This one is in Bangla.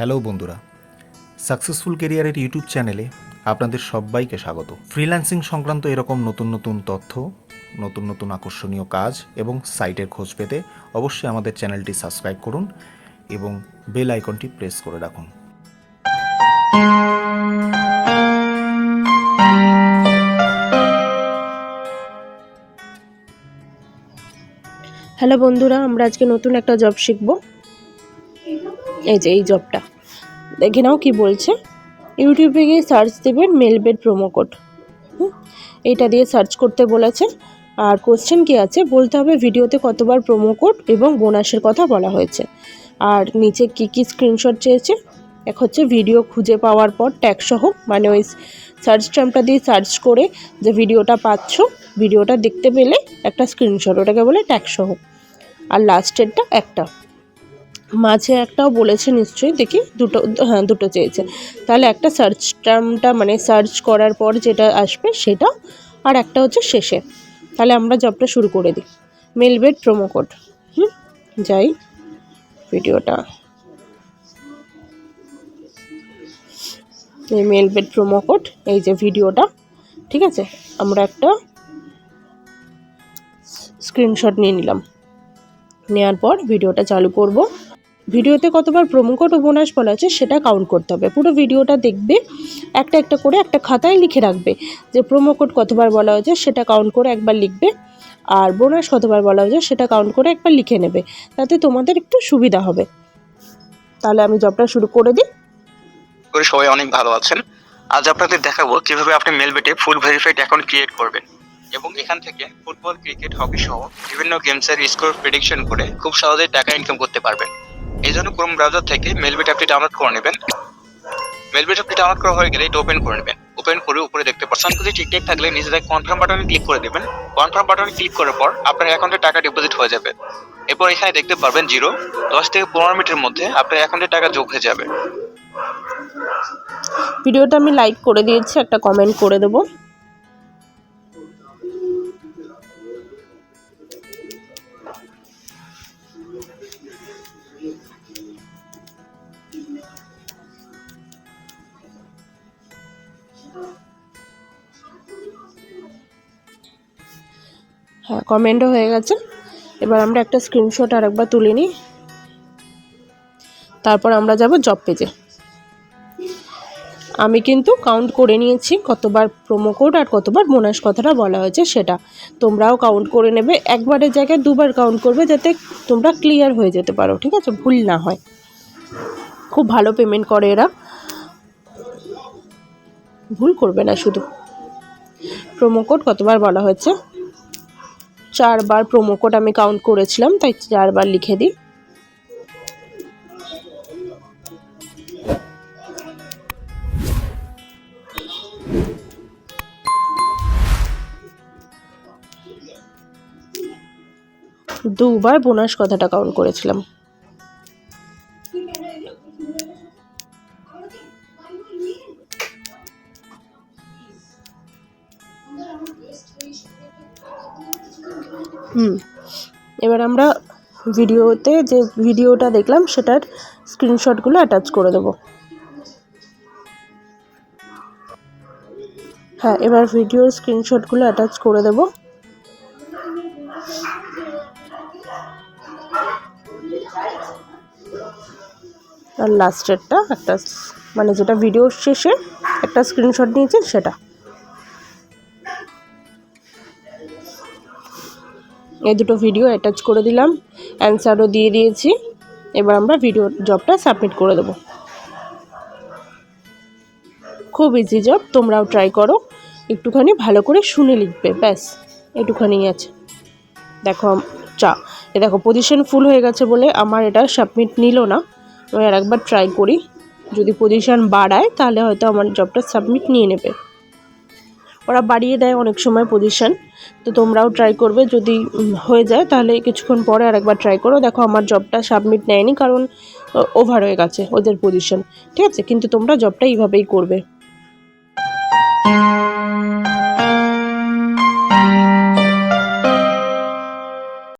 হ্যালো বন্ধুরা, সাকসেসফুল কেরিয়ারের ইউটিউব চ্যানেলে আপনাদের সবাইকে স্বাগত। ফ্রিল্যান্সিং সংক্রান্ত এরকম নতুন নতুন তথ্য, নতুন নতুন আকর্ষণীয় কাজ এবং সাইটের খোঁজ পেতে অবশ্যই আমাদের চ্যানেলটি সাবস্ক্রাইব করুন এবং বেল আইকনটি প্রেস করে রাখুন। হ্যালো বন্ধুরা, আমরা আজকে নতুন একটা জব শিখব। এই যে, এই জবটা দেখে নাও কি বলছে। ইউটিউবে গিয়ে সার্চ দেবেন মেলবেড প্রোমো কোড এইটা দিয়ে সার্চ করতে বলেছে। আর কোশ্চেন কি আছে? বলতে হবে ভিডিওতে কতবার প্রোমো কোড এবং বোনাসের কথা বলা হয়েছে। আর নিচে কি কি স্ক্রিনশট চেয়েছে? এক হচ্ছে ভিডিও খুঁজে পাওয়ার পর ট্যাগ সহ মানে ওই সার্চ টার্মটা দিয়ে সার্চ করে যে ভিডিওটা পাচ্ছ, ভিডিওটা দেখতে পেলে একটা স্ক্রিনশট ওটাকে বলে ট্যাগ সহ। আর লাস্টেরটা একটা। মাঝে একটাও বলেছে নিশ্চয়ই, দেখি, দুটো হ্যাঁ দুটো চেয়েছে। তাহলে একটা সার্চ টার্মটা মানে সার্চ করার পর যেটা আসবে সেটা, আর একটা হচ্ছে শেষে। তাহলে আমরা জবটা শুরু করে দিই। মেলবেড প্রোমো কোড হুম, যাই ভিডিওটা। এই মেলবেড প্রোমো কোড এই যে ভিডিওটা, ঠিক আছে? আমরা একটা স্ক্রিনশট নিয়ে নিলাম। নেওয়ার পর ভিডিওটা চালু করব। ভিডিওতে কতবার প্রোমো কোড ও বোনাস বলা আছে সেটা কাউন্ট করতে হবে। পুরো ভিডিওটা দেখবে, একটা একটা করে একটা খাতায় লিখে রাখবে যে প্রোমো কোড কতবার বলা হয়েছে সেটা কাউন্ট করে একবার লিখবে আর বোনাস কতবার বলা হয়েছে সেটা কাউন্ট করে একবার লিখে নেবে। তাতে তোমাদের একটু সুবিধা হবে। তাহলে আমি জবটা শুরু করে দিই। করে সবাই অনেক ভালো আছেন। আজ আপনাদের দেখাবো কীভাবে আপনি মেলবেটে ফুল ভেরিফাইড অ্যাকাউন্ট ক্রিয়েট করবেন এবং এখান থেকে ফুটবল ক্রিকেট হকি সহ বিভিন্ন গেমসের স্কোর প্রেডিকশন করে খুব সহজেই টাকা ইনকাম করতে পারবেন। এই জন্য ক্রোম ব্রাউজার থেকে মেলবেট অ্যাপটি ডাউনলোড করে নেবেন। মেলবেট অ্যাপটি ডাউনলোড করা হয়ে গেলে এটা ওপেন করে নেবেন। ওপেন করে উপরে দেখতে পাচ্ছেন। যদি ঠিকঠাক থাকলে নিজেদের কনফার্ম বাটনে ক্লিক করে দেবেন। কনফার্ম বাটনে ক্লিক করার পর আপনার অ্যাকাউন্টে টাকা ডিপোজিট হয়ে যাবে। এরপর এখানে দেখতে পারবেন জিরো দশ থেকে পনেরো মিনিটের মধ্যে আপনার অ্যাকাউন্টে টাকা যোগ হয়ে যাবে। ভিডিওটা আমি লাইক করে দিয়েছি, একটা কমেন্ট করে দেবো। হ্যাঁ কমেন্টও হয়ে গেছে। এবার আমরা একটা স্ক্রিনশট আর একবার তুলে নিই। তারপর আমরা যাব জব পেজে আমি কিন্তু কাউন্ট করে নিয়েছি কতবার প্রোমো কোড আর কতবার বোনাস কথাটা বলা হয়েছে সেটা। তোমরাও কাউন্ট করে নেবে। একবারের জায়গায় দুবার কাউন্ট করবে যাতে তোমরা ক্লিয়ার হয়ে যেতে পারো, ঠিক আছে? ভুল না হয়। খুব ভালো পেমেন্ট করে এরা। ভুল করবে না শুধু। প্রোমো কোড কতবার বলা হয়েছে? চারবার প্রোমো কোড আমি কাউন্ট করেছিলাম, তাই চারবার লিখে দিই। দুবার বোনাস কথাটা কাউন্ট করেছিলাম। হুম। এবার আমরা ভিডিওতে যে ভিডিওটা দেখলাম, সেটার স্ক্রিনশটগুলো অ্যাটাচ করে দেবো। হ্যাঁ এবার ভিডিওর স্ক্রিনশটগুলো অ্যাটাচ করে দেবো। আর লাস্টেরটা একটা মানে যেটা ভিডিওর শেষে একটা স্ক্রিনশট নিয়েছে, সেটা। এই দুটো ভিডিও অ্যাটাচ করে দিলাম অ্যান্সারও দিয়ে দিয়েছি। এবার আমরা ভিডিও জবটা সাবমিট করে দেবো। খুব ইজি জব তোমরাও ট্রাই করো। একটুখানি ভালো করে শুনে লিখবে, ব্যাস একটুখানি আছে। দেখো, চা, এ দেখো পজিশন ফুল হয়ে গেছে বলে আমার এটা সাবমিট নিল না। আমি আর একবার ট্রাই করি। যদি পজিশন বাড়ায়, তাহলে হয়তো আমার জবটা সাবমিট নিয়ে নেবে। ওরা বাড়িয়ে দেয় অনেক সময় পজিশান তো তোমরাও ট্রাই করবে, যদি হয়ে যায় তাহলে কিছুক্ষণ পরে আরেকবার ট্রাই করো। দেখো আমার জবটা সাবমিট নেয়নি কারণ ওভার হয়ে গেছে ওদের পজিশন ঠিক আছে? কিন্তু তোমরা জবটা এইভাবেই করবে।